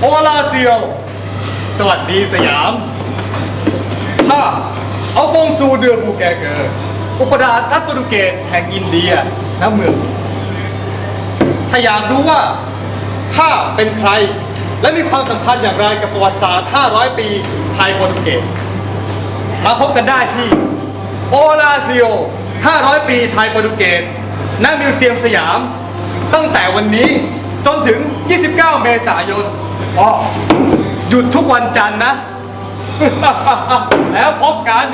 โอลาเซิโอสวัสดีสยามข้าเอาฟงซูเดือบูแกเกอร์อุปราชรัฐโปรตุเกสแห่งอินเดียณเมือง ถ้าอยากรู้ว่าข้าเป็นใคร และมีความสำคัญอย่างไรกับประวัติศาสตร์ 500 ปีไทยโปรตุเกสมาพบกันได้ที่โอลาเซิโอ500 ปีไทยโปรตุเกสณมิวเซียมสยาม ตั้งแต่วันนี้ จนถึง 29 เมษายนอ๋อหยุดทุกวันจันทร์นะ แล้วพบกัน